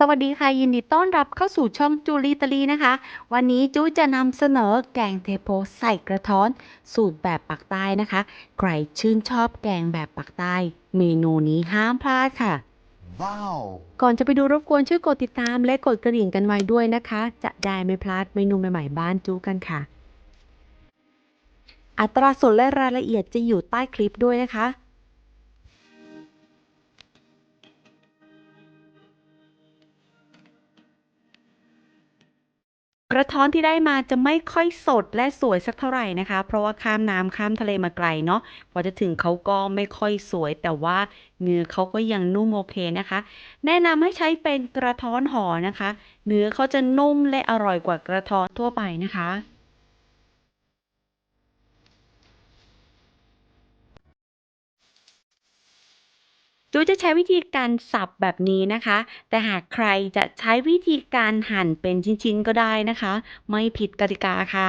สวัสดีค่ะยินดีต้อนรับเข้าสู่ช่องจูลีตาลีนะคะ วันนี้จูจะนำเสนอแกงเทโพใส่กระท้อน สูตรแบบปักใต้นะคะ ใครชื่นชอบแกงแบบปักใต้ เมนูนี้ห้ามพลาดค่ะ Wow. ก่อนจะไปดูรบกวนช่วยกดติดตามและกดกระดิ่งกันไว้ด้วยนะคะ จะได้ไม่พลาดเมนูใหม่ๆบ้านจูกันค่ะ อัตราส่วนและรายละเอียดจะอยู่ใต้คลิปด้วยนะคะ ระท้อนที่ได้มาจะไม่ค่อยสดและสวยสักเท่าไหร่นะคะ เพราะว่าข้ามน้ำข้ามทะเลมาไกลเนาะพอจะถึงเขาก็ไม่ค่อยสวย แต่ว่าเนื้อเขาก็ยังนุ่มโอเคนะคะ แนะนำให้ใช้เป็นกระท้อนห่อนะคะ เนื้อเขาจะนุ่มและอร่อยกว่ากระท้อนทั่วไปนะคะ จูจะใช้วิธีการสับแบบนี้นะคะ แต่หากใครจะใช้วิธีการหั่นเป็นชิ้นๆก็ได้นะคะ ไม่ผิดกติกาค่ะ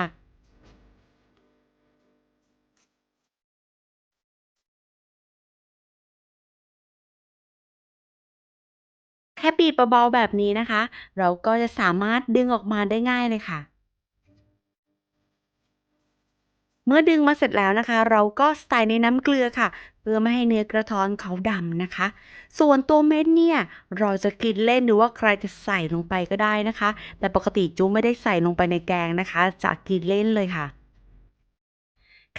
แค่บีบเบาๆแบบนี้นะคะ เราก็จะสามารถดึงออกมาได้ง่ายเลยค่ะ เมื่อดึงมาเสร็จแล้วนะคะ เราก็ใส่ในน้ำเกลือค่ะ เพื่อไม่ให้เนื้อกระท้อนเขาดำนะคะ ส่วนตัวเม็ดเนี่ยเราจะกินเล่นหรือว่าใครจะใส่ลงไปก็ได้นะคะ แต่ปกติจูไม่ได้ใส่ลงไปในแกงนะคะ จะกินเล่นเลยค่ะ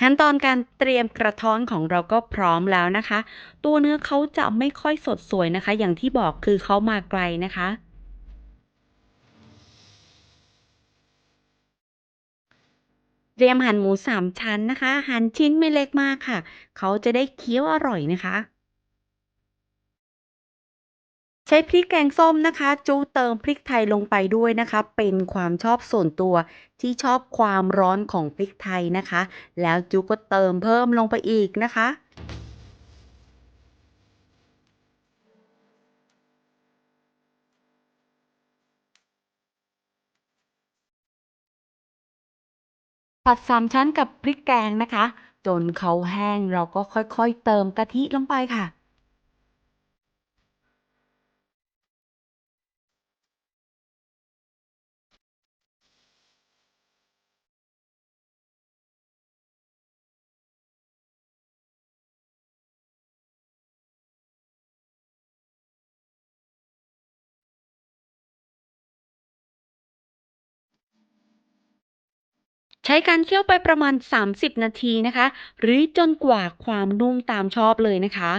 ขั้นตอนการเตรียมกระท้อนของเราก็พร้อมแล้วนะคะ ตัวเนื้อเขาจะไม่ค่อยสดสวยนะคะ อย่างที่บอกคือเขามาไกลนะคะ เตรียมหั่นหมูสามชั้นนะคะ หั่นชิ้นไม่เล็กมากค่ะ เขาจะได้เคี้ยวอร่อยนะคะ ใช้พริกแกงส้มนะคะ จูเติมพริกไทยลงไปด้วยนะคะ เป็นความชอบส่วนตัวที่ชอบความร้อนของพริกไทยนะคะ แล้วจูก็เติมเพิ่มลงไปอีกนะคะ ผัดสามชั้นกับพริกแกงนะคะ จนเขาแห้งเราก็ค่อยๆเติมกะทิลงไปค่ะ ช้การเคี่ยวไปประมาณ 30 นาทีนะคะ หรือจนกว่าความนุ่มตามชอบเลยนะคะ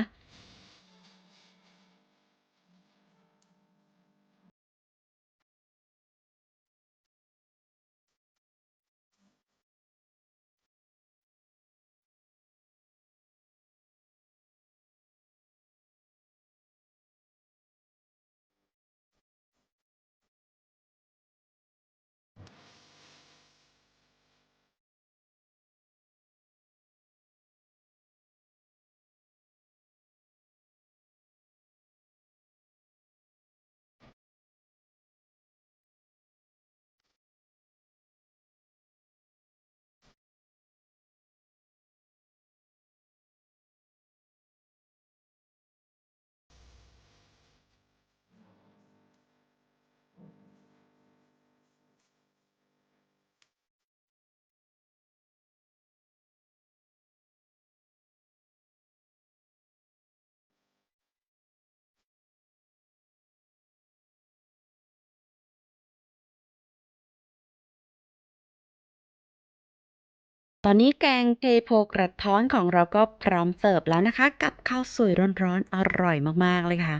ตอนนี้แกงเทโพกระท้อนของเราก็พร้อมเสิร์ฟแล้วนะคะ กับข้าวสวยร้อนๆอร่อยมากๆเลยค่ะ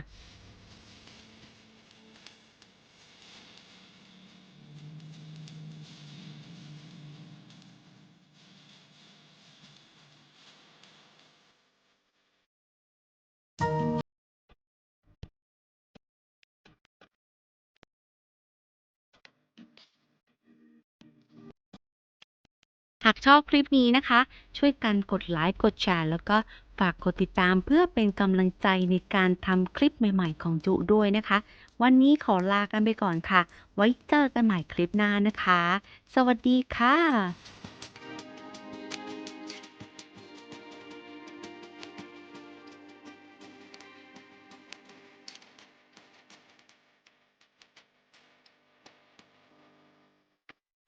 หากชอบคลิปนี้นะคะ ช่วยกันกดไลค์กดแชร์แล้วก็ฝากกดติดตามเพื่อเป็นกำลังใจในการทำคลิปใหม่ ๆ ของจุด้วยนะคะ วันนี้ขอลากันไปก่อนค่ะ ไว้เจอกันใหม่คลิปหน้านะคะ สวัสดีค่ะ